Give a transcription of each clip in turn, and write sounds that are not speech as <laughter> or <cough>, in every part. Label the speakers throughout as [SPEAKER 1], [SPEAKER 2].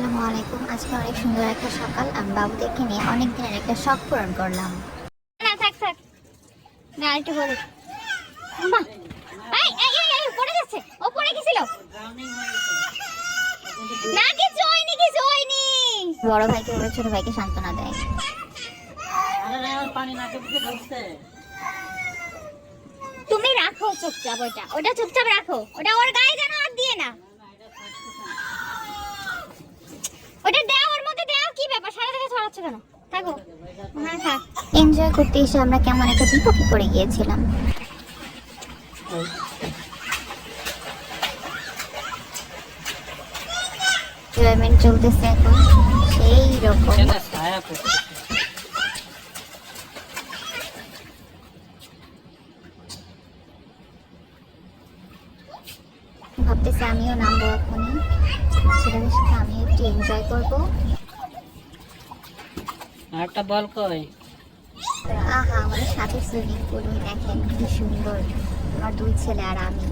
[SPEAKER 1] আসসালামু আলাইকুম। আজকে অনেক সুন্দর একটা সকাল। আমি বাবুদেরকে নিয়ে অনেক দিনের একটা শখ পূরণ করলাম। বড় ভাইকে ছোট ভাইকে সান্ত্বনা দেয়।
[SPEAKER 2] তুমি রাখো চুপচাপ ওটা ওটা চুপচাপ রাখো। ওটা ওর গায়ে যেন হাত দিয়ে না। ওটা দাও ওর মধ্যে দাও। কি ব্যাপার? সারা থেকে ছড়াচ্ছ কেন? থাকো। হ্যাঁ থাক।
[SPEAKER 1] এনজয় করতে এসে আমরা কেমন একটা বিপক্ষে পড়ে গিয়েছিলাম। এনজয়মেন্ট চলতেছে এখন। সেই রকম। ভাবতেছি আমিও নামবো এখনই ছেলেদের সাথে আমি একটু এনজয় করব।
[SPEAKER 3] আরেকটা বল কই?
[SPEAKER 1] আহা আমাদের সাথে সুইমিং পুল দেখেন কি সুন্দর। আমার দুই ছেলে আর আমি।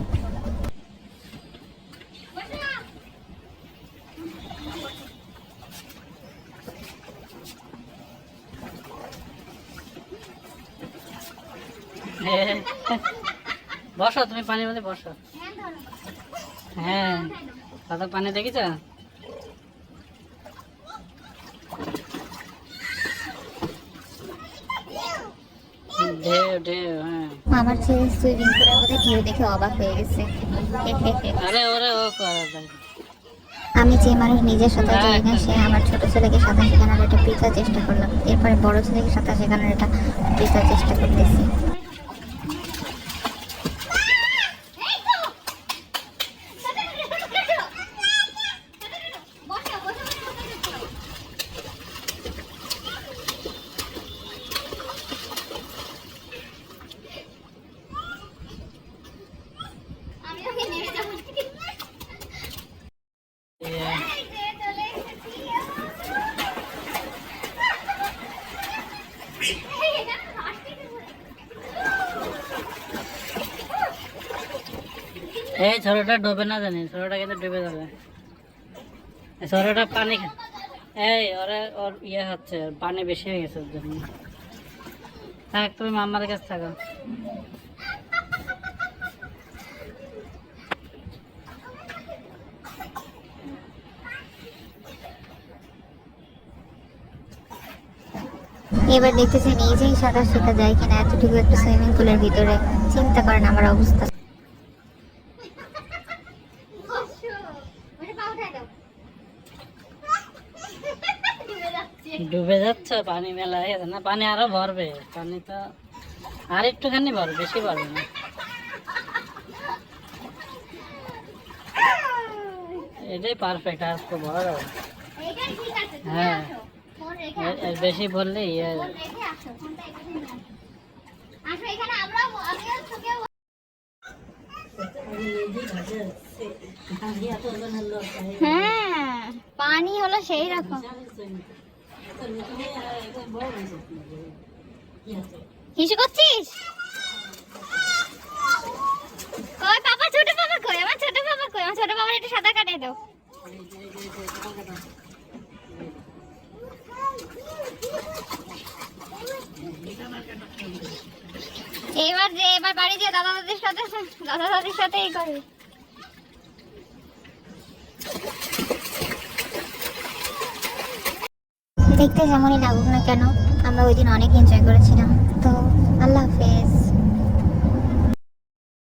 [SPEAKER 1] <laughs>
[SPEAKER 3] বসো তুমি পানির মধ্যে বসো। হ্যাঁ কত পানি দেখেছ ঢেউ ঢেউ হ্যাঁ।
[SPEAKER 1] আমার ছেলে সুইমিং পুলের মধ্যে ঢেউ দেখে অবাক হয়ে গেছে।
[SPEAKER 3] আরে ওরে ও
[SPEAKER 1] আমি যে মানুষ নিজের সাঁতার জানি না সে আমার ছোট ছেলেকে সাঁতার শেখানোর একটা পিতা চেষ্টা করলাম। এরপরে বড় ছেলেকে সাঁতার শেখানোর একটা পিতা চেষ্টা করতেছি।
[SPEAKER 3] এই ছোটটা ডোবে না জানি ছোটটা কিন্তু ডুবে যাবে। ছোটটা পানি এই, ওরা, ওর ইয়ে হচ্ছে পানি বেশি হয়ে গেছে ওর জন্য। থাক, তুমি মামার কাছে থাকো।
[SPEAKER 1] এবার দেখতেছি নিজেই সাঁতার শেখা যায় কিনা এতটুকু একটা সুইমিং পুলের ভিতরে চিন্তা করেন আমার অবস্থা।
[SPEAKER 2] ডুবে যাচ্ছে
[SPEAKER 3] পানি মেলা হয়ে না পানি আরও ভরবে। পানি তো আর একটুখানি ভরবে বেশি ভরবে না। এটাই পারফেক্ট
[SPEAKER 2] আছে তুমি
[SPEAKER 3] হ্যাঁ। বেশি বললে ইয়ে
[SPEAKER 2] হ্যাঁ পানি হলো সেই রকম। হিসু করছিস? ছোট পাপা কই? আমার ছোট পাপা কই? আমার ছোট পাপা একটু সাঁতার কাটিয়ে দাও। এবার বাড়ি দিয়ে দাদা দাদির সাথে দাদা দাদির সাথেই করে।
[SPEAKER 1] দেখতে যেমনই লাগুক না কেন, আমরা ওই দিন অনেক এনজয় করেছিলাম। তো আল্লাহ